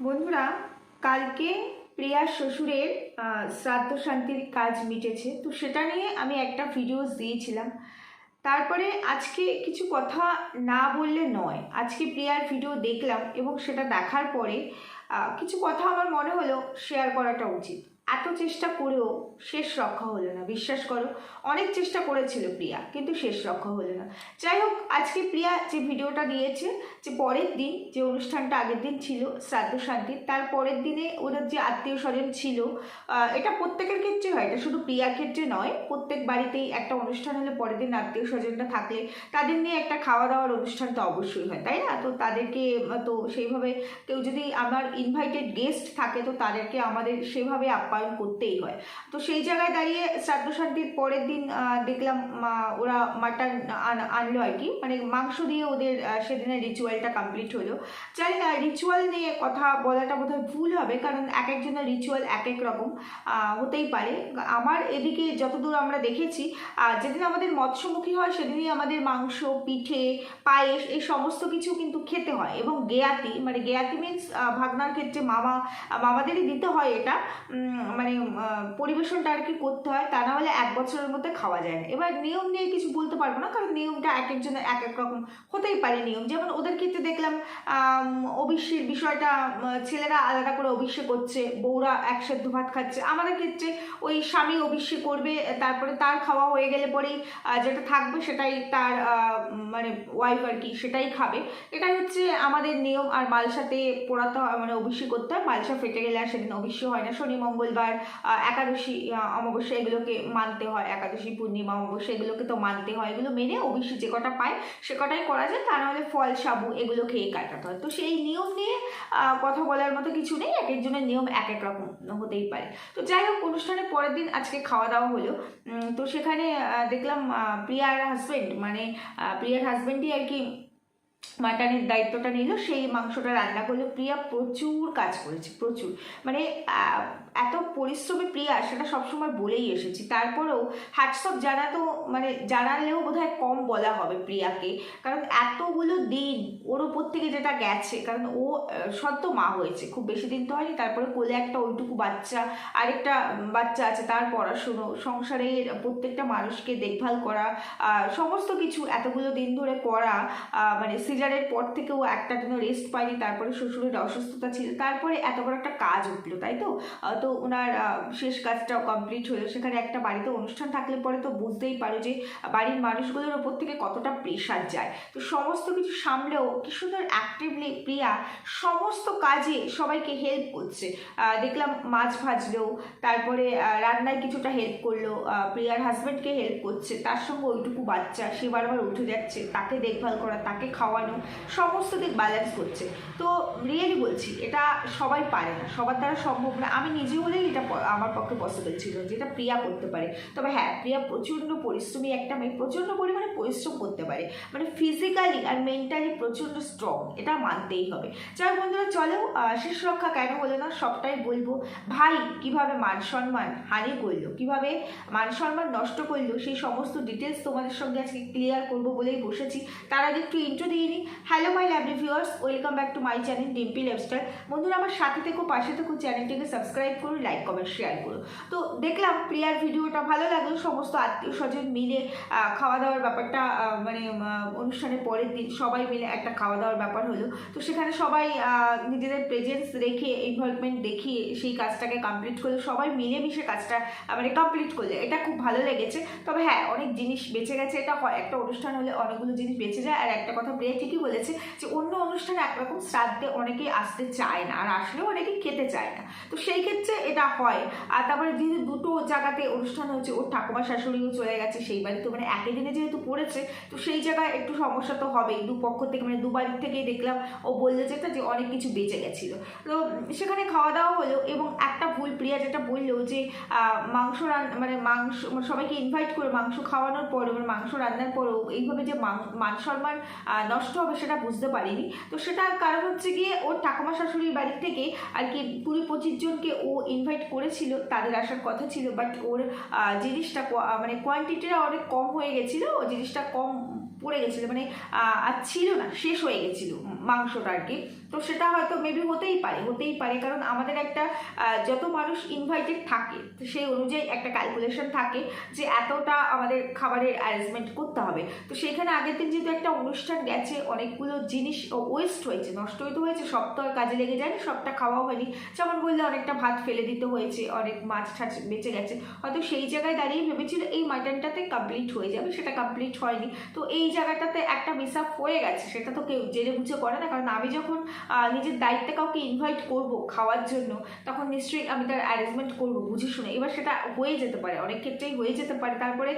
বন্ধুরা, কালকে প্রিয়ার শ্বশুরের শ্রাদ্ধ শান্তির কাজ মিটেছে। তো সেটা নিয়ে আমি একটা ভিডিওস দিয়েছিলাম। তারপরে আজকে কিছু কথা না বললে নয়। আজকে প্রিয়ার ভিডিও দেখলাম এবং সেটা দেখার পরে কিছু কথা আমার মনে হলো শেয়ার করাটা উচিত। এত চেষ্টা করেও শেষ রক্ষা হলো না, বিশ্বাস করো। অনেক চেষ্টা করেছিল প্রিয়া, কিন্তু শেষ রক্ষা হলো না। যাই হোক, আজকে প্রিয়া যে ভিডিওটা দিয়েছে, যে পরের দিন যে অনুষ্ঠানটা আগের দিন ছিল, শ্রাদ্ধ শান্তির, তার পরের দিনে ওদের যে আত্মীয় স্বজন ছিল এটা প্রত্যেকের ক্ষেত্রে হয়, এটা শুধু প্রিয়ার ক্ষেত্রে নয়, প্রত্যেক বাড়িতেই একটা অনুষ্ঠান হলে পরের দিন আত্মীয় স্বজনরা থাকলে তাদের নিয়ে একটা খাওয়া দাওয়ার অনুষ্ঠান তো অবশ্যই হয়, তাই না? তো তাদেরকে, তো সেইভাবে কেউ যদি আমার ইনভাইটেড গেস্ট থাকে, তো তাদেরকে আমাদের সেভাবে আপ্যায়ন করতেই হয়। তো সেই জায়গায় দাঁড়িয়ে শ্রাদ্ধ শান্তির পরের দিন দেখলাম ওরা মাটন আনলো আর কি। মানে মাংস দিয়ে ওদের সেদিনের রিচুয়ালটা কমপ্লিট হলো। জানি না রিচুয়াল নিয়ে কথা বলাটা বোধহয় ভুল হবে, কারণ এক একজনের রিচুয়াল এক এক রকম হতেই পারে। আমার এদিকে যতদূর আমরা দেখেছি যেদিন আমাদের মৎস্যমুখী হয়, সেদিনই আমাদের মাংস, পিঠে, পায়েস, এই সমস্ত কিছু কিন্তু খেতে হয়। এবং গেয়াতি মানে গেয়াতি মিনস ভাগনার ক্ষেত্রে মামা, মামাদেরই দিতে হয় এটা। মানে পরিবেশনটা আর কি করতে হয়, তা না হলে এক বছরের মধ্যে খাওয়া যায় না। এবার নিয়ম নিয়ে কিছু বলতে পারব না, কারণ নিয়মটা এক একজনের এক এক রকম হতেই পারে নিয়ম। যেমন ওদের ক্ষেত্রে দেখলাম অবিশ্বের বিষয়টা ছেলেরা আলাদা করে অভিষেক করছে, বউরা এক সেদ্ধ ভাত খাচ্ছে। আমাদের ক্ষেত্রে ওই স্বামী অভিষেক করবে, তারপরে তার খাওয়া হয়ে গেলে পরেই যেটা থাকবে সেটাই তার মানে ওয়াইফ আর কি সেটাই খাবে। এটাই হচ্ছে আমাদের নিয়ম, আর মালসাতে পোড়াতে হয় মানে অভিষেক করতে হয়। মালসা ফেটে গেলে আর সেদিন অভিষেক হয় না। শনি মঙ্গলবার একাদশী অমাবস্যা এগুলোকে মানতে হয়। একাদশী, পূর্ণিমা, অমাবস্যা এগুলোকে তো মানতে হয়। এগুলো মেনে অভিষেক যে কটা পায় সে কটাই করা যায়। তা নাহলে ফল, সাবু এগুলো খেয়ে কাটাতে হয়। তো সেই নিয়ম নিয়ে কথা বলার মতো কিছু নেই। এক একজনের নিয়ম এক এক রকম হতেই পারে। তো যাই হোক, অনুষ্ঠানের পরের দিন আজকে খাওয়া দাওয়া হলো। তো সেখানে দেখলাম প্রিয়ার হাজবেন্ড মানে প্রিয়ার হাজবেন্ডই আর কি মাটনের দায়িত্বটা নিল। সেই মাংসটা রান্না করল। প্রিয়া প্রচুর কাজ করেছে, প্রচুর। মানে এত পরিশ্রমী প্রিয়া সেটা সবসময় বলেই এসেছি। তারপরেও হ্যাটসঅপ জানাতো মানে জানালেও বোধহয় কম বলা হবে প্রিয়াকে। কারণ এতগুলো দিন ওর ওপর থেকে যেটা গেছে, কারণ ও সদ্য মা হয়েছে, খুব বেশি দিন তো হয়নি, তারপরে কোলে একটা ওইটুকু বাচ্চা, আরেকটা বাচ্চা আছে, তার পড়াশুনো সংসারের প্রত্যেকটা মানুষকে দেখভাল করা সমস্ত কিছু এতগুলো দিন ধরে করা মানে সিজারের পর থেকেও একটা দিনও রেস্ট পাইনি তারপরে শ্বশুরের অসুস্থতা ছিল, তারপরে এত বড় একটা কাজ উঠল, তাই তো? তো ওনার শেষ কাজটাও কমপ্লিট হলো। সেখানে একটা বাড়িতে অনুষ্ঠান থাকলে পরে তো বুঝতেই পারো যে বাড়ির মানুষগুলোর ওপর থেকে কতটা প্রেশার যায়। তো সমস্ত কিছু সামলেও কি সুন্দর অ্যাক্টিভলি প্রিয়া সমস্ত কাজে সবাইকে হেল্প করছে। দেখলাম মাছ ভাজলেও তারপরে রান্নায় কিছুটা হেল্প করল প্রিয়ার হাজব্যান্ডকে হেল্প করছে, তার সঙ্গে ওইটুকু বাচ্চা, সে বারবার উঠে যাচ্ছে, তাকে দেখভাল করা, তাকে খাওয়ানো, সমস্ত দিক ব্যালেন্স করছে। তো রিয়েলি বলছি, এটা সবাই পারে না, সবার দ্বারা সম্ভব না। আমি নিজে হলেই এটা আমার পক্ষে পসিবল ছিল যেটা প্রিয়া করতে পারে। তবে হ্যাঁ প্রিয়া প্রচণ্ড পরিশ্রমী একটা মেয়ে, প্রচণ্ড পরিমাণে পরিশ্রম করতে পারে। মানে ফিজিক্যালি আর মেন্টালি প্রচণ্ড স্ট্রং এটা মানতেই হবে। যাই বন্ধুরা, চলো শেষ রক্ষা কেন হলো না, সবটাই বলব। ভাই, কীভাবে মান সম্মান, হানি করল, কীভাবে মান সম্মান নষ্ট করল, সেই সমস্ত ডিটেলস তোমাদের সঙ্গে আজকে ক্লিয়ার করব বলেই বসেছি। তার আগে একটু ইন্ট্রো দিয়ে নিই। Hello my lovely viewers welcome back to my channel Dimpi lifestyle বন্ধুরা, আমার সাথে থেকো, পাশে থেকো চ্যানেলটিকে সাবস্ক্রাইব করো লাইক কমেন্ট শেয়ার করো। তো দেখলাম প্রিয়ার ভিডিওটা ভালো লাগল, সমস্ত আত্মীয় স্বজন মিলে খাওয়া দাওয়ার ব্যাপারটা মানে অনুষ্ঠানের পরের দিন সবাই মিলে একটা খাওয়া দাওয়ার ব্যাপার হলো। তো সেখানে সবাই নিজেদের প্রেজেন্স রেখে ইনভলভমেন্ট দেখিয়ে, সেই কাজটাকে কমপ্লিট করল সবাই মিলেমিশে কাজটা মানে কমপ্লিট করলে। এটা খুব ভালো লেগেছে। তবে হ্যাঁ অনেক জিনিস বেঁচে গেছে। এটা হয় একটা অনুষ্ঠান হলে অনেকগুলো জিনিস বেঁচে যায়। আর একটা কথা প্রিয়া ঠিকই বলেছে যে, অন্য অনুষ্ঠানে একরকম শ্রাদ্ধে অনেকেই আসতে চায় না। আর আসলেও অনেকেই খেতে চায় না। তো সেই ক্ষেত্রে এটা হয়। আর তারপরে যেহেতু দুটো জায়গাতে অনুষ্ঠান হচ্ছে, ওর ঠাকুমা শাশুড়িও চলে গেছে, সেই বাড়ি তো মানে একই দিনে যেহেতু পড়েছে, তো সেই জায়গায় একটু সমস্যা তো হবেই। দু পক্ষ থেকে মানে দু বাড়ির থেকেই দেখলাম, ও বলল যেটা যে অনেক কিছু বেঁচে গেছিল। তো সেখানে খাওয়া দাওয়া হলো এবং একটা ভুল প্রিয়া যেটা বলল যে মাংস রান মানে মাংস মানে সবাইকে ইনভাইট করে মাংস খাওয়ানোর পরও মানে মাংস রান্নার পরও এইভাবে যে মান মান সম্মান নষ্ট হবে সেটা বুঝতে পারিনি। তো সেটার কারণ হচ্ছে গিয়ে, ওর ঠাকুমা শাশুড়ির বাড়ি থেকে আর কি কুড়ি পঁচিশ জনকে ও ইনভাইট করেছিল, তাদের আসার কথা ছিল বাট ওর জিনিসটা মানে কোয়ান্টিটিটা অনেক কম হয়ে গেছিল, ও জিনিসটা কম পড়ে গেছিল মানে আর ছিল না, শেষ হয়ে গেছিল মাংসটা আর কি। তো সেটা হয়তো মেবি হতেই পারে হতেই পারে। কারণ আমাদের একটা যত মানুষ ইনভাইটেড থাকে তো সেই অনুযায়ী একটা ক্যালকুলেশন থাকে যে এতটা আমাদের খাবারের অ্যারেঞ্জমেন্ট করতে হবে। তো সেখানে আগের দিন যেহেতু একটা অনুষ্ঠান গেছে, অনেকগুলো জিনিস ওয়েস্ট হয়েছে, নষ্ট হইতে হয়েছে, সব তো আর কাজে লেগে যায়নি, সবটা খাওয়া হয়নি। যেমন বললে অনেকটা ভাত ফেলে দিতে হয়েছে, অনেক মাছ ঠাছ বেঁচে গেছে। হয়তো সেই জায়গায় দাঁড়িয়ে ভেবেছিল এই মাটনটাতে কমপ্লিট হয়ে যাবে, সেটা কমপ্লিট হয়নি। তো এই জায়গাটাতে একটা মিস আপ হয়ে গেছে, সেটা তো কেউ জেনে বুঝে করে না। কারণ আমি যখন নিজের দায়িত্বে কাউকে ইনভাইট করব খাওয়ার জন্য, তখন নিশ্চয়ই আমি তার অ্যারেঞ্জমেন্ট করব, বুঝে শুনে। এবার সেটা হয়ে যেতে পারে, অনেক ক্ষেত্রেই হয়ে যেতে পারে। তারপরে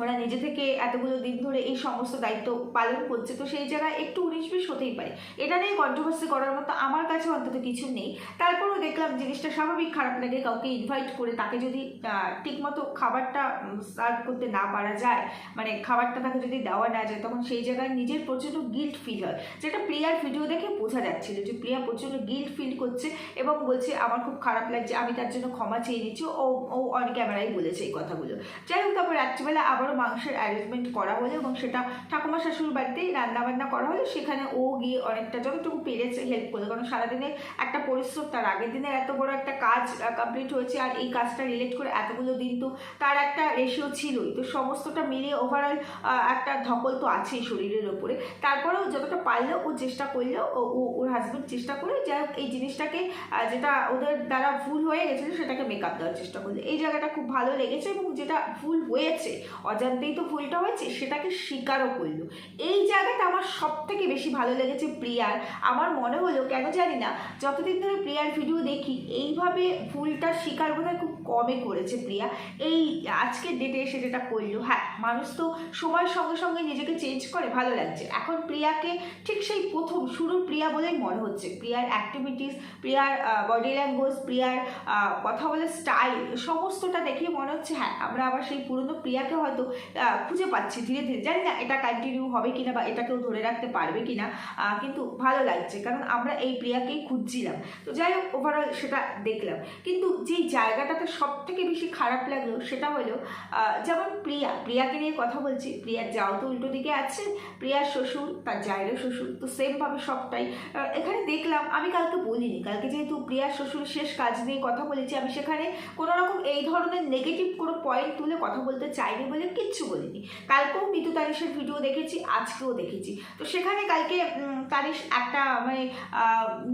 ওরা নিজে থেকে এতগুলো দিন ধরে এই সমস্ত দায়িত্ব পালন করছে, তো সেই জায়গায় একটু উনিশ বিশ হতেই পারে। এটা নিয়ে কন্ট্রোভার্সি করার মতো আমার কাছে অন্তত কিছু নেই। তারপরও দেখলাম জিনিসটা স্বাভাবিক, খারাপ লাগে কাউকে ইনভাইট করে তাকে যদি ঠিকমতো খাবারটা সার্ভ করতে না পারা যায় মানে খাবারটা তাকে যদি দেওয়া না যায়, তখন সেই জায়গায় নিজের প্রচণ্ড গিল্ট ফিল হয়। যেটা প্রিয়ার ভিডিও দেখে বোঝা যাচ্ছিল যে প্রিয়া প্রচণ্ড গিল্ট ফিল করছে এবং বলছে, আমার খুব খারাপ লাগছে, আমি তার জন্য ক্ষমা চেয়ে নিচ্ছি। ও ও অন ক্যামেরায় বলেছে এই কথাগুলো। যাই হোক, তারপর রাত্রিবেলা আবারও মাংসের অ্যারেঞ্জমেন্ট করা হলো এবং সেটা ঠাকুমা শাশুড়ির বাড়িতেই রান্নাবান্না করা হলো। সেখানে ও গিয়ে অনেকটা যতটুকু পেরেছে হেল্প করল, কারণ সারাদিনে একটা পরিশ্রম, তার আগের দিনের এত বড় একটা কাজ কমপ্লিট হয়েছে আর এই কাজটা রিলেট করে এতগুলো দিন তো তার একটা রেশিও ছিলই। তো সমস্তটা মিলিয়ে ওভারঅল একটা ধকল তো আছেই শরীরের ওপরে। তারপরেও যতটা পারলেও ও চেষ্টা করল ও ও- ওর হাজব্যান্ড চেষ্টা করে যাই হোক এই জিনিসটাকে যেটা ওদের দ্বারা ভুল হয়ে গেছিল সেটাকে মেকআপ দেওয়ার চেষ্টা করল। এই জায়গাটা খুব ভালো লেগেছে এবং যেটা ভুল হয়েছে, অজান্তেই তো ভুলটা হয়েছে, সেটাকে স্বীকারও করল। এই জায়গাটা আমার সব থেকে বেশি ভালো লেগেছে প্রিয়ার। আমার মনে হলো, কেন জানি না, যতদিন ধরে প্রিয়ার ভিডিও দেখি, এইভাবে ভুলটা স্বীকার বোধহয় খুব কমে করেছে প্রিয়া। এই আজকের ডেটে এসে যেটা করল হ্যাঁ মানুষ তো সময়ের সঙ্গে সঙ্গে নিজেকে চেঞ্জ করে, ভালো লাগছে। এখন প্রিয়াকে ঠিক সেই প্রথম, শুরুর প্রিয়া বলেই মনে হচ্ছে। প্রিয়ার অ্যাক্টিভিটিস প্রিয়ার বডি ল্যাঙ্গুয়েজ প্রিয়ার কথা বলার স্টাইল সমস্তটা দেখে মনে হচ্ছে হ্যাঁ আমরা আবার সেই পুরনো প্রিয়াকে হয়তো খুঁজে পাচ্ছি। ধীরে ধীরে জানি না এটা কন্টিনিউ হবে কিনা বা এটাকেও ধরে রাখতে পারবে কিনা কিন্তু ভালো লাগছে, কারণ আমরা এই প্রিয়াকেই খুঁজছিলাম। তো যাই হোক ওভারঅল সেটা দেখলাম। কিন্তু যেই জায়গাটাতে সব থেকে বেশি খারাপ লাগল সেটা হলো যেমন প্রিয়া, প্রিয়াকে নিয়ে কথা বলছি প্রিয়ার যাও তো উল্টো দিকে আছে, প্রিয়ার শ্বশুর, তার জায়েরও শ্বশুর, তো সেমভাবে সবটাই। এখানে দেখলাম, আমি কালকে বলিনি, কালকে যেহেতু প্রিয়ার শ্বশুর শেষ কাজ নিয়ে কথা বলেছি, আমি সেখানে কোনো রকম এই ধরনের নেগেটিভ কোনো পয়েন্ট তুলে কথা বলতে চাইনি বলে কিচ্ছু বলিনি। কালকেও মিতু তানিশের ভিডিও দেখেছি, আজকেও দেখেছি। তো সেখানে কালকে তানিশ একটা মানে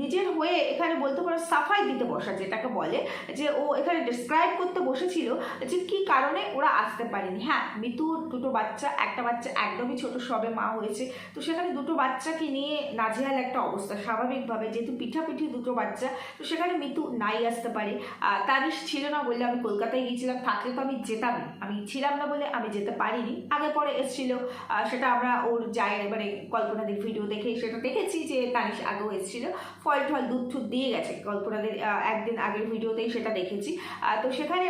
নিজের হয়ে এখানে বলতে পারো সাফাই দিতে বসা, যেটাকে বলে, যে ও এখানে ডিসক্রাইব করতে বসেছিল যে কি কারণে ওরা আসতে পারেনি। হ্যাঁ মিতুর দুটো বাচ্চা, একটা বাচ্চা একদমই ছোট, সবে মা হয়েছে। তো সেখানে দুটো বাচ্চাকে নিয়ে নাজেহাল একটা অবস্থা। স্বাভাবিকভাবে যেহেতু পিঠাপিঠি দুটো বাচ্চা, তো সেখানে মিতু নাই আসতে পারে। তানিশ ছিল না বললে আমি কলকাতায় গিয়েছিলাম, থাকলে তো আমি যেতামই আমি ছিলাম না বলে আমি যেতে পারিনি। আগে পরে এসেছিল। সেটা আমরা ওর যাই মানে কল্পনাদের ভিডিও দেখে সেটা দেখেছি যে তানিশ আগেও এসেছিল। ফল টল, দুধ টুধ দিয়ে গেছে। কল্পনাদের একদিন আগের ভিডিওতেই সেটা দেখেছি। তো সেখানে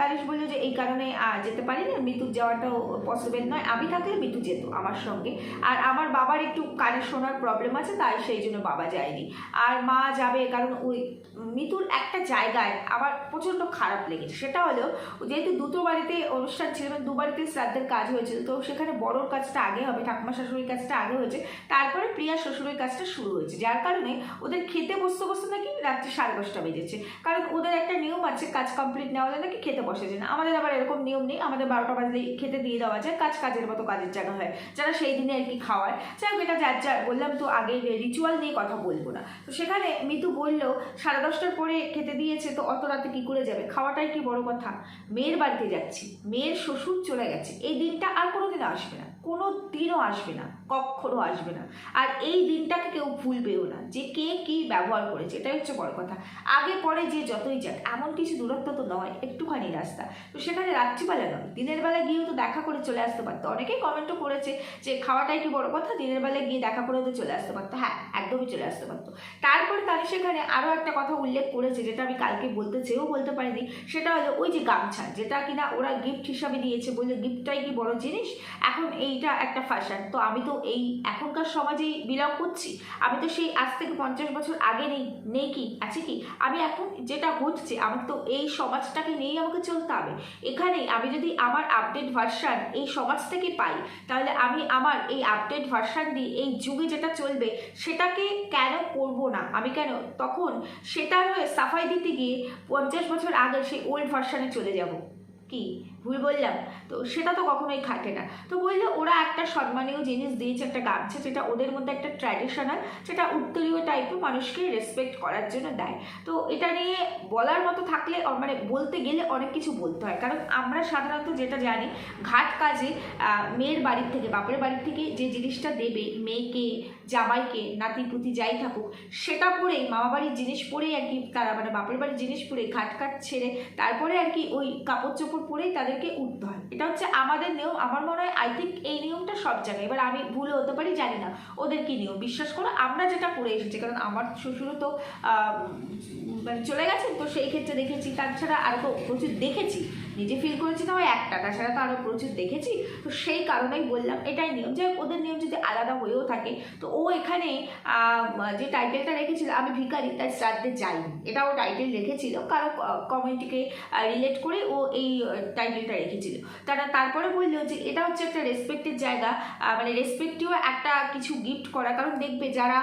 তানিশ বলল যে এই কারণে যেতে পারিনি। মিতুর যাওয়াটাও পসিবল নয়। আমি থাকলে মিতু যেত আমার সঙ্গে। আর আমার বাবার একটু কানে শোনার প্রবলেম আছে। তাই সেই জন্য বাবা যায়নি। আর মা যাবে কারণ ওই মিতুর একটা জায়গায় আবার প্রচণ্ড খারাপ লেগেছে। সেটা হলো যেহেতু দুটো বাড়িতে অনুষ্ঠান ছিল মানে দু বাড়িতে শ্রাদ্ধের কাজ হয়েছিল, তো সেখানে বড়োর কাজটা আগে হবে, ঠাকুমা শাশুড়ির কাজটা আগে হয়েছে, তারপরে প্রিয়া শ্বশুরের কাজটা শুরু হয়েছে, যার কারণে ওদের খেতে বসতে বসতে নাকি রাত্রি সাড়ে দশটা বেজেছে। কারণ ওদের একটা নিয়ম আছে, কাজ কমপ্লিট না হলে নাকি খেতে বসে যায় না। আমাদের আবার এরকম নিয়ম নেই, আমাদের বারোটা বাজলেই খেতে দিয়ে দেওয়া যায়, কাজ কাজের মতো কাজের জায়গা হয়, যারা সেই দিনে আর কি খাওয়ায়। যাই হোক, এটা যার যার, বললাম তো আগে রিচুয়াল নিয়ে কথা বলব না। তো সেখানে মিতু বলল, সাড়ে দশটার পরে খেতে দিয়েছে, তো অত রাতে কী করে যাবে? খাওয়াটাই কি বড় কথা? মেয়ের বাড়িতে যাচ্ছি, মেয়ের শ্বশুর চলে গেছে, এই দিনটা আর কোনো দিন আসবে না। কোনো দিনও আসবে না কখনো আসবে না। আর এই দিনটাকে কেউ ভুলবেও না, যে কে কি ব্যবহার করেছে, এটাই হচ্ছে বড় কথা। আগে পরে যে যতই যাক, এমন কিছু দূরত্ব তো নয়, একটুখানি রাস্তা। তো সেখানে রাত্রিবেলা নয়, দিনের বেলা গিয়েও তো দেখা করে চলে আসতে পারতো। অনেকেই কমেন্টও করেছে যে, খাওয়াটাই কি বড় কথা? দিনের বেলা গিয়ে দেখা করে তো চলে আসতে পারতো। হ্যাঁ একদমই চলে আসতে পারতো। তারপরে তারা সেখানে আরও একটা কথা উল্লেখ করেছে, যেটা আমি কালকে বলতে চেয়েও বলতে পারিনি। সেটা হলো ওই যে গামছা, যেটা কিনা ওরা গিফট হিসাবে দিয়েছে বলে গিফটটাই কি বড় জিনিস? এখন এই এইটা একটা ফ্যাশন তো আমি তো এই এখনকার সমাজেই বিলং করছি। আমি তো সেই আজ থেকে পঞ্চাশ বছর আগে নেই নেই কি? আছে কি? আমি এখন যেটা হচ্ছে আমার তো এই সমাজটাকে নিয়েই আমাকে চলতে হবে। এখানে আমি যদি আমার আপডেট ভার্সান এই সমাজ থেকে পাই, তাহলে আমি আমার এই আপডেট ভার্সান দিয়ে এই যুগে যেটা চলবে, সেটাকে কেন করব না? আমি কেন? তখন সেটার হয়ে সাফাই দিতে গিয়ে পঞ্চাশ বছর আগে সেই ওল্ড ভার্সানে চলে যাব। কি? ভুল বললাম? তো সেটা তো কখনোই খাটে না। তো বললে, ওরা একটা সম্মানীয় জিনিস দিয়েছে, একটা গামছা, যেটা ওদের মধ্যে একটা ট্র্যাডিশনাল যেটা উত্তরীয় টাইপের মানুষকে রেসপেক্ট করার জন্য দেয়। তো এটা নিয়ে বলার মতো থাকলে মানে বলতে গেলে অনেক কিছু বলতে হয়। কারণ আমরা সাধারণত যেটা জানি, ঘাট কাজে মেয়ের বাড়ির থেকে, বাপের বাড়ির থেকে যে জিনিসটা দেবে, মেয়েকে, জামাইকে নাতি পুতি যাই থাকুক, সেটা পরেই মামা বাড়ির জিনিস পরেই আর কি তারা মানে বাপের বাড়ির জিনিস পরে ঘাট কাট ছেড়ে, তারপরে আর কি ওই কাপড় চোপড় পরেই তাদেরকে উঠতে হয় এটা হচ্ছে আমাদের নিয়ম। আমার মনে হয় আই থিঙ্ক এই নিয়মটা সব জায়গায়। এবার আমি ভুল হতে পারি, জানি না। ওদের কী নিয়ম? বিশ্বাস করো, আমরা যেটা করে এসেছি, কারণ আমার শ্বশুরও তো মানে চলে গেছেন, তো সেই ক্ষেত্রে দেখেছি, তাছাড়া আরও তো প্রচুর দেখেছি। নিজে ফিল করেছি না ওই একটা তাছাড়া তো আরও প্রচুর দেখেছি। তো সেই কারণেই বললাম এটাই নিয়ম। হোক, ওদের নিয়ম যদি আলাদা হয়েও থাকে তো ও এখানে যে টাইটেলটা রেখেছিল আমি ভিখারি তার শ্রাদ্ধে যাইনি। এটা ও টাইটেল রেখেছিল কারও কমেন্টকে রিলেট করে ও এই টাইটেলটা রেখেছিল। তারা তারপরে বলল যে এটা হচ্ছে একটা রেসপেক্টের জায়গা মানে রেসপেক্টিভ একটা কিছু গিফট করা। কারণ দেখবে যারা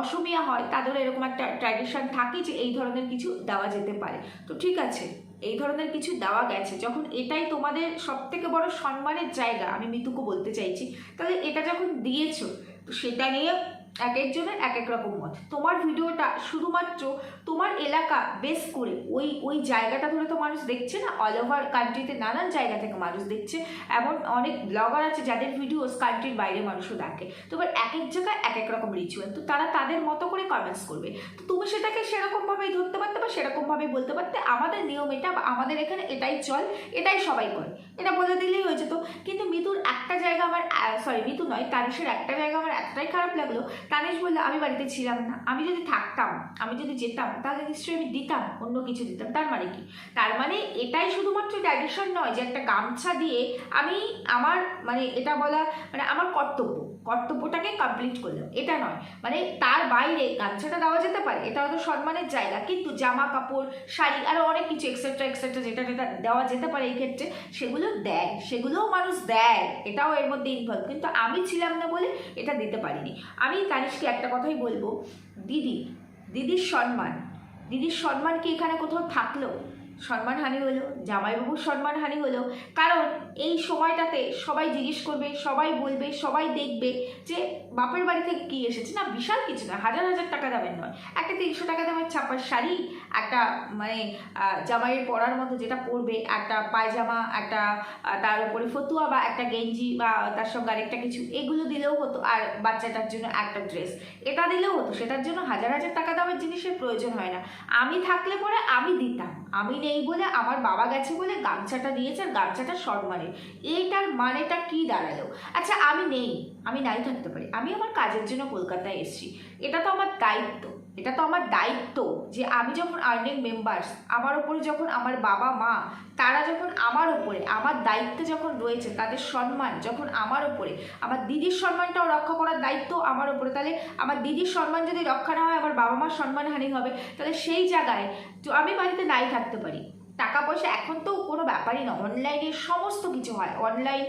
অসমিয়া হয় তাদেরও এরকম একটা ট্র্যাডিশন থাকে যে এই ধরনের কিছু দেওয়া যেতে পারে। তো ঠিক আছে। এই ধরনের কিছু দেওয়া গেছে। যখন এটাই তোমাদের সব থেকে বড় সম্মানের জায়গা, আমি মিতুকে বলতে চাইছি, তাহলে এটা যখন দিয়েছ, তো সেটা নিয়ে এক একজনের এক এক রকম মত। তোমার ভিডিওটা শুধুমাত্র তোমার এলাকা বেস করে ওই ওই জায়গাটা ধরে তো মানুষ দেখছে না অল ওভার কান্ট্রিতে নানান জায়গা থেকে মানুষ দেখছে, এমন অনেক ব্লগার আছে যাদের ভিডিওস কান্ট্রির বাইরে মানুষও দেখে। তো এবার এক এক জায়গায় এক এক রকম রিচুয়াল তো তারা তাদের মতো করে কমেন্টস করবে। তো তুমি সেটাকে সেরকমভাবেই ধরতে পারতে বা সেরকমভাবেই বলতে পারতে, আমাদের নিয়ম এটা বা আমাদের এখানে এটাই চল, এটাই সবাই করে। এটা বলে দিলেই হয়েছে তো কিন্তু মিতুর একটা জায়গা আমার সরি মিতু নয় তানিশের একটা জায়গা আমার এতটাই খারাপ লাগল তানিশ বলল, আমি বাড়িতে ছিলাম না। আমি যদি থাকতাম, আমি যদি যেতাম, তাহলে নিশ্চয়ই আমি দিতাম, অন্য কিছু দিতাম। তার মানে কি? তার মানে এটাই শুধুমাত্র ট্র্যাডিশন নয় যে একটা গামছা দিয়ে আমি আমার মানে এটা বলা মানে আমার কর্তব্য। কর্তব্যটাকে কমপ্লিট করলাম। এটা নয়। মানে তার বাইরে গামছাটা দেওয়া যেতে পারে, এটা হয়তো সম্মানের জায়গা। কিন্তু জামা কাপড়, শাড়ি আরও অনেক কিছু এক্সেট্রা এক্সেট্রা যেটা যেটা দেওয়া যেতে পারে এই ক্ষেত্রে, সেগুলো দেয়। সেগুলোও মানুষ দেয়। এটাও এর মধ্যে ইনভলভ কিন্তু আমি ছিলাম না বলে এটা দিতে পারিনি। আমি তানিশকে একটা কথাই বলব। দিদি দিদির সম্মান। দিদির সম্মান কি এখানে কোথাও থাকল? সম্মানহানি হলো, জামাইবাবুর সম্মানহানি হলো। কারণ এই সময়টাতে সবাই জিজ্ঞেস করবে, সবাই বলবে, সবাই দেখবে যে বাপের বাড়ি থেকে কী এসেছে। না, বিশাল কিছু না, হাজার হাজার টাকা দামের নয়। একটা তিনশো টাকা দামের ছাপার শাড়ি, একটা মানে জামাইয়ের পরার মতো যেটা পরবে, একটা পায়জামা, একটা তার উপরে ফতুয়া বা একটা গেঞ্জি বা তার সঙ্গে আরেকটা কিছু, এগুলো দিলেও হতো। আর বাচ্চাটার জন্য একটা ড্রেস। এটা দিলেও হতো। সেটার জন্য হাজার হাজার টাকা দামের জিনিসের প্রয়োজন হয় না। আমি থাকলে পরে আমি দিতাম। আমি নেই বলে আমার বাবা গেছে বলে গামছাটা দিয়েছে আর গামছাটা সম্মানের এইটার মানেটা কি দাঁড়াল? আচ্ছা আমি নেই, আমি নাই থাকতে পারি। আমি আমার কাজের জন্য কলকাতায় এসেছি। এটা তো আমার দায়িত্ব। এটা তো আমার দায়িত্ব যে আমি যখন আর্নিং মেম্বার্স আমার ওপরে যখন আমার বাবা মা, তারা যখন আমার ওপরে আমার দায়িত্ব যখন রয়েছে, তাদের সম্মান যখন আমার ওপরে আমার দিদির সম্মানটাও রক্ষা করার দায়িত্ব আমার ওপরে তাহলে আমার দিদির সম্মান যদি রক্ষা না হয়, আমার বাবা মার সম্মানহানি হবে। তাহলে সেই জায়গায় আমি বাড়িতে নাই থাকতে পারি। টাকা পয়সা এখন তো কোনো ব্যাপারই না অনলাইনে সমস্ত কিছু হয়। অনলাইন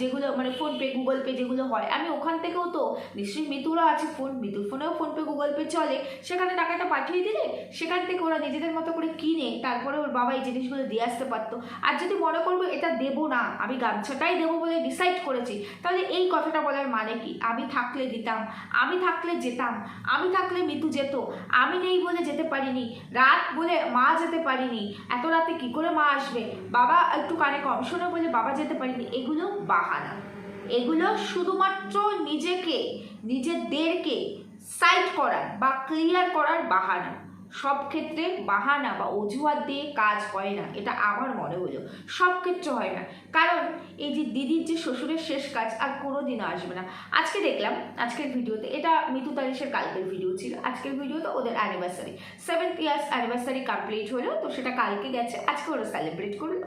যেগুলো মানে ফোনপে গুগল পে যেগুলো হয়। আমি ওখান থেকেও তো নিশ্চয়ই মিতুরও আছে ফোন মিতুর ফোনেও ফোনপে গুগল পে চলে। সেখানে টাকাটা পাঠিয়ে দিলে সেখান থেকে ওরা নিজেদের মতো করে কিনে তারপরে ওর বাবা এই জিনিসগুলো দিয়ে আসতে পারতো। আর যদি মনে করব এটা দেবো না, আমি গামছাটাই দেবো বলে ডিসাইড করেছি, তাহলে এই কথাটা বলার মানে কি? আমি থাকলে দিতাম, আমি থাকলে যেতাম, আমি থাকলে মিতু যেত, আমি নেই বলে যেতে পারিনি, রাত বলে মা যেতে পারিনি, এত রাতে কি করে মা আসবে? বাবা একটু কানে কম শোনে বলে বাবা যেতে পারেনি। এগুলো বাহানা। এগুলো শুধুমাত্র নিজেকে, নিজেদেরকে সাইট করার বা ক্লিয়ার করার বাহানা। সব ক্ষেত্রে বাহানা বা অজুহাত দিয়ে কাজ হয় না। এটা আমার মনে হলো। সব ক্ষেত্রে হয় না। কারণ এই যে দিদির যে শ্বশুরের শেষ কাজ আর কোনো দিনও আসবে না। আজকে দেখলাম, আজকের ভিডিওতে, এটা মিতু তারিশের কালকের ভিডিও ছিল, আজকের ভিডিওতে ওদের anniversary seventh years anniversary complete হলো, তো সেটা কালকে গেছে, আজকে ওরা সেলিব্রেট করল।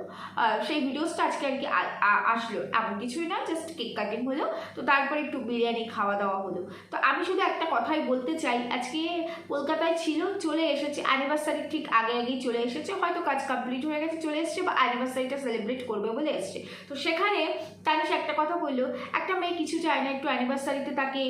সেই ভিডিওসটা আজকে আর কি আসলো, এমন কিছুই না জাস্ট কেক কাটিং হলো, তো তারপরে একটু বিরিয়ানি খাওয়া দাওয়া হলো। তো আমি শুধু একটা কথাই বলতে চাই, আজকে কলকাতায় ছিল, চলে এসেছে অ্যানিভার্সারি ঠিক আগে আগেই চলে এসেছে, হয়তো কাজ কমপ্লিট হয়ে গেছে, চলে এসেছে, বা অ্যানিভার্সারিটা সেলিব্রেট করবে বলে এসছে। তো সেখানে তানুষ একটা কথা বলল, একটা মেয়ে কিছু চায় না, একটু অ্যানিভার্সারিতে তাকে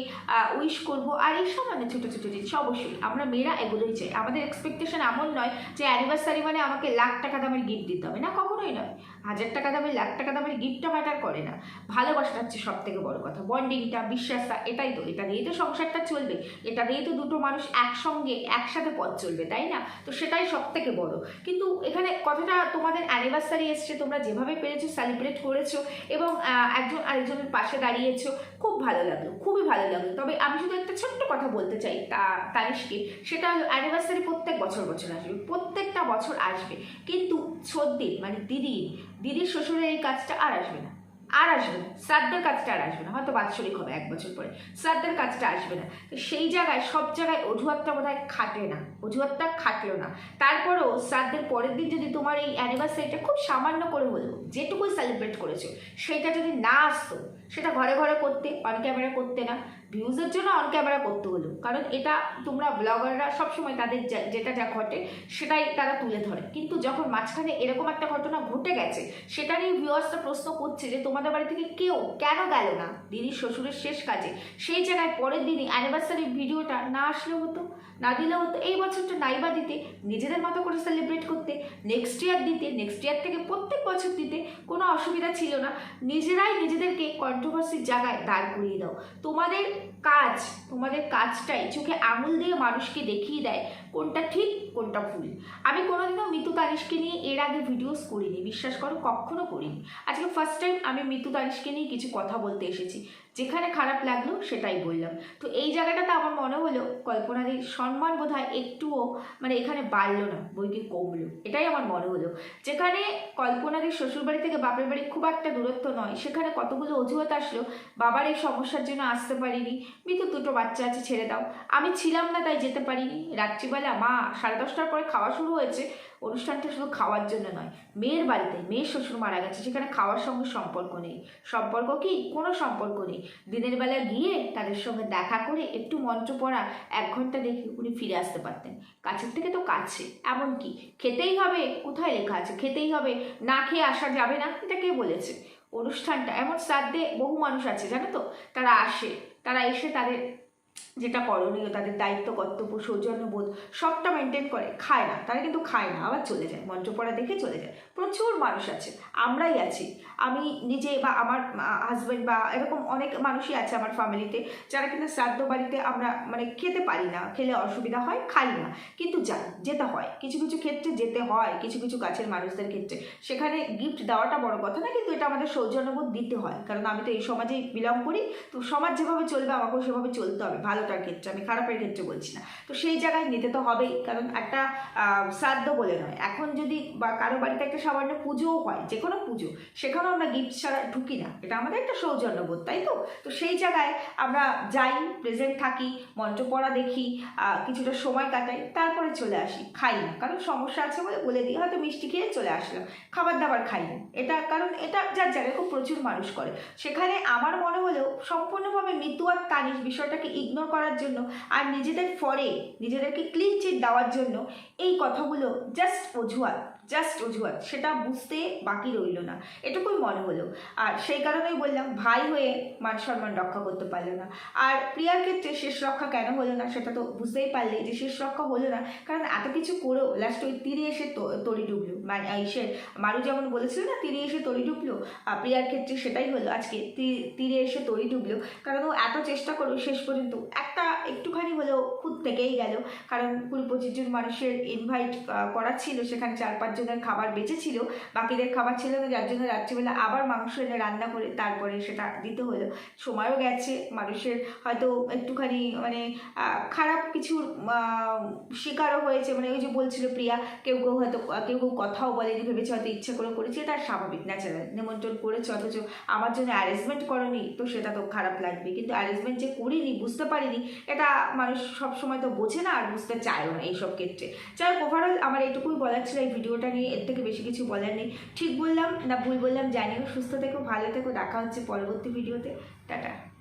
উইশ করব। আর এই সামান্য ছোটো ছোটো জিনিস, অবশ্যই। আমরা মেয়েরা এগুলোই চাই। আমাদের এক্সপেকটেশন এমন নয় যে অ্যানিভার্সারি মানে আমাকে লাখ টাকা দামের গিফট দিতে হবে। না, কখনোই নয়। হাজার টাকা দামের, লাখ টাকা দামের গিফটটা ম্যাটার করে না। ভালোবাসাটা হচ্ছে সব থেকে বড় কথা। বন্ডিংটা বিশ্বাসটা, এটাই তো। এটা দিয়েই তো সংসারটা চলবে। এটা দিয়েই তো দুটো মানুষ একসঙ্গে, একসাথে পথ চলবে, তাই না? তো সেটাই সব থেকে বড়। কিন্তু এখানে কথাটা তোমাদের অ্যানিভার্সারি এসছে, তোমরা যেভাবে পেরেছ সেলিব্রেট করেছ এবং একজন আরেকজনের পাশে দাঁড়িয়েছো। খুব ভালো লাগল, খুবই ভালো লাগল। তবে আমি শুধু একটা ছোট্ট কথা বলতে চাই তা, তানিশকে। সেটা অ্যানিভার্সারি প্রত্যেক বছর বছর আসবে, প্রত্যেকটা বছর আসবে। কিন্তু সর্দির মানে দিদির দিদির শ্বশুরের এই কাজটা আর আসবে না। আর আসবে না। শ্রাদ্ধের কাজটা আর আসবে না। হয়তো বাৎসরিক হবে এক বছর পরে। শ্রাদ্ধের কাজটা আসবে না। সেই জায়গায়, সব জায়গায় অজুহাতটা বোধ হয় খাটে না। অজুহাতটা খাটলো না। তারপরেও শ্রাদ্ধের পরের দিন যদি তোমার এই অ্যানিভার্সারিটা খুব সামান্য করে হলেও, যেটুকুই সেলিব্রেট করেছ সেটা যদি না আসতো, সেটা ঘরে ঘরে করতে অন ক্যামেরা করতে না ভিউজের জন্য অন ক্যামেরা করতে হলো। কারণ এটা তোমরা ব্লগাররা সবসময় তাদের যেটা যা ঘটে, সেটাই তারা তুলে ধরে। কিন্তু যখন মাঝখানে এরকম একটা ঘটনা ঘটে গেছে সেটা নিয়ে ভিউয়ার্সরা প্রশ্ন করছে যে, তোমাদের বাড়ি থেকে কেউ কেন গেল না? দিদির শ্বশুরের শেষ কাজে। সেই জায়গায় পরের দিনই অ্যানিভার্সারি ভিডিওটা না আসলে হতো। না দিলে হতো এই বছরটা নাইবা দিতে, নিজেদের মতো করে সেলিব্রেট করতে নেক্সট ইয়ার দিতে নেক্সট ইয়ার থেকে প্রত্যেক বছর দিতে কোনো অসুবিধা ছিল না। নিজেরাই নিজেদেরকে কন্ট্রোভার্সির জায়গায় দাঁড় করিয়ে দাও। তোমাদের কাজ, তোমাদের কাজটাই। চোখে আঙুল দিয়ে মানুষকে দেখিয়ে দেয় কোনটা ঠিক, কোনটা ভুল। আমি কোনোদিনও মিতু তানিশকে নিয়ে এর আগে ভিডিওস করিনি, বিশ্বাস করো, কখনো করিনি। আজকে ফার্স্ট টাইম আমি মিতু তানিশকে নিয়ে কিছু কথা বলতে এসেছি। যেখানে খারাপ লাগল, সেটাই বললাম। তো এই জায়গাটাতে আমার মনে হলো কল্পনাদের সম্মান বোধ হয় একটুও মানে এখানে বাড়লো না, বইকে কমলো। এটাই আমার মনে হলো। যেখানে কল্পনাদের শ্বশুরবাড়ি থেকে বাপের বাড়ি খুব একটা দূরত্ব নয়, সেখানে কতগুলো অজুহাত আসলো, বাবার এই সমস্যার জন্য আসতে পারিনি মিতু দুটো বাচ্চা আছে, ছেড়ে দাও। আমি ছিলাম না, তাই যেতে পারিনি। রাত্রিবেলা মা সাড়ে দশটার পরে খাওয়া শুরু হয়েছে। অনুষ্ঠানটা শুধু খাওয়ার জন্য নয়, মেয়ের বাড়িতে মেয়ের শ্বশুর মারা গেছে, সেখানে খাওয়ার সঙ্গে সম্পর্ক নেই। সম্পর্ক কি? কোনো সম্পর্ক নেই। দিনের বেলা গিয়ে তাদের সঙ্গে দেখা করে একটু মঞ্চ পড়া, এক ঘণ্টা দেখে উনি ফিরে আসতে পারতেন। কাছের থেকে তো কাছে, এমন কি? খেতেই হবে? কোথায় লেখা আছে? খেতেই হবে? না খেয়ে আসা যাবে না? এটা কে বলেছে? অনুষ্ঠানটা এমন শ্রাদ্ধে বহু মানুষ আছে, জানো তো? তারা আসে। তারা এসে তাদের যেটা করণীয়, তাদের দায়িত্ব, কর্তব্য, সৌজন্যবোধ, সবটা মেনটেন করে। খায় না, তারা কিন্তু খায় না, আবার চলে যায়। মঞ্চ পড়া দেখে চলে যায়। প্রচুর মানুষ আছে, আমরাই আছি। আমি নিজে বা আমার হাজব্যান্ড বা এরকম অনেক মানুষই আছে আমার ফ্যামিলিতে যারা কিন্তু শ্রাদ্ধ বাড়িতে আমরা মানে খেতে পারি না, খেলে অসুবিধা হয়, খাই না। কিন্তু যাই, যেতে হয়। কিছু কিছু ক্ষেত্রে যেতে হয়, কিছু কিছু কাছের মানুষদের ক্ষেত্রে। সেখানে গিফট দেওয়াটা বড় কথা না, কিন্তু এটা আমাদের সৌজন্যবোধ দিতে হয়। কারণ আমি তো এই সমাজেই বিলং করি, তো সমাজ যেভাবে চলবে, আমাকেও সেভাবে চলতে হবে। ভালোটার ক্ষেত্রে, আমি খারাপের ক্ষেত্রে বলছি না। তো সেই জায়গায় নিতে তো হবেই, কারণ একটা শ্রাদ্ধ বলে নয়। এখন যদি বা কারও বাড়িতে একটা সামান্য পুজোও হয় যে কোনো পুজো, সেখানেও আমরা গিফট ছাড়া ঢুকি না। এটা আমাদের একটা সৌজন্যবোধ, তাই তো? তো সেই জায়গায় আমরা যাই প্রেজেন্ট থাকি, মন্ত্র পড়া দেখি কিছুটা সময় কাটাই, তারপরে চলে আসি, খাই না। কারণ সমস্যা আছে বলে বলে দিই হয়তো মিষ্টি খেয়ে চলে আসলাম খাবার দাবার খাই না। এটা, কারণ এটা যার জায়গায় খুব প্রচুর মানুষ করে। সেখানে আমার মনে হলেও সম্পূর্ণভাবে মৃত্যু আর তানিশ বিষয়টাকে ইগনোর করার জন্য আর নিজেদের ফরে নিজেদেরকে ক্লিন চিট দেওয়ার জন্য এই কথাগুলো জাস্ট অজুহাত। জাস্ট অজুহাত সেটা বুঝতে বাকি রইল না। এটুকুই মনে হলো। আর সেই কারণেই বললাম, ভাই হয়ে মান সম্মান রক্ষা করতে পারল না। আর প্রিয়ার ক্ষেত্রে শেষ রক্ষা কেন হলো না, সেটা তো বুঝতেই পারলে যে শেষ রক্ষা হলো না, কারণ এত কিছু করেও লাস্ট ওই তীরে এসে তো- তরি ডুবলো। মানে এসে মারু যেমন বলেছিল না, তীরে এসে তরি ডুবলো, আর প্রিয়ার ক্ষেত্রে সেটাই হলো আজকে তীরে এসে তরি ডুবলো। কারণ ও এত চেষ্টা করল শেষ পর্যন্ত, একটা একটুখানি হলেও খুদ থেকেই গেল। কারণ কুড়ি পঁচিশ জন মানুষের ইনভাইট করা ছিল, সেখানে চার পাঁচ জনের খাবার বেঁচে ছিল, বাকিদের খাবার ছিল না, যার জন্য রাত্রিবেলা আবার মাংস এনে রান্না করে তারপরে সেটা দিতে হলো। সময়ও গেছে, মানুষের হয়তো একটুখানি মানে খারাপ কিছুর শিকারও হয়েছে। মানে ওই যে বলছিল প্রিয়া, কেউ কেউ হয়তো, কেউ কেউ কথাও বলেনি, ভেবেছে হয়তো ইচ্ছা করে করেছে তার স্বাভাবিক ন্যাচারাল নিমন্ত্রণ করেছে, অথচ আমার জন্য অ্যারেঞ্জমেন্ট করনি, তো সেটা তো খারাপ লাগবে। কিন্তু অ্যারেঞ্জমেন্ট যে করিনি, বুঝতে পারিনি, এটা মানুষ সবসময় তো বোঝে না, আর বুঝতে চায়ও না এইসব ক্ষেত্রে। যাই হোক ওভারঅল আমার এটুকুই বলার ছিল এই ভিডিওটা। নিয়ে এর থেকে বেশি কিছু বলার নেই। ঠিক বললাম, না ভুল বললাম, জানিও, সুস্থ থেকো, ভালো থেকো, দেখা হচ্ছে পরবর্তী ভিডিওতে। টাটা।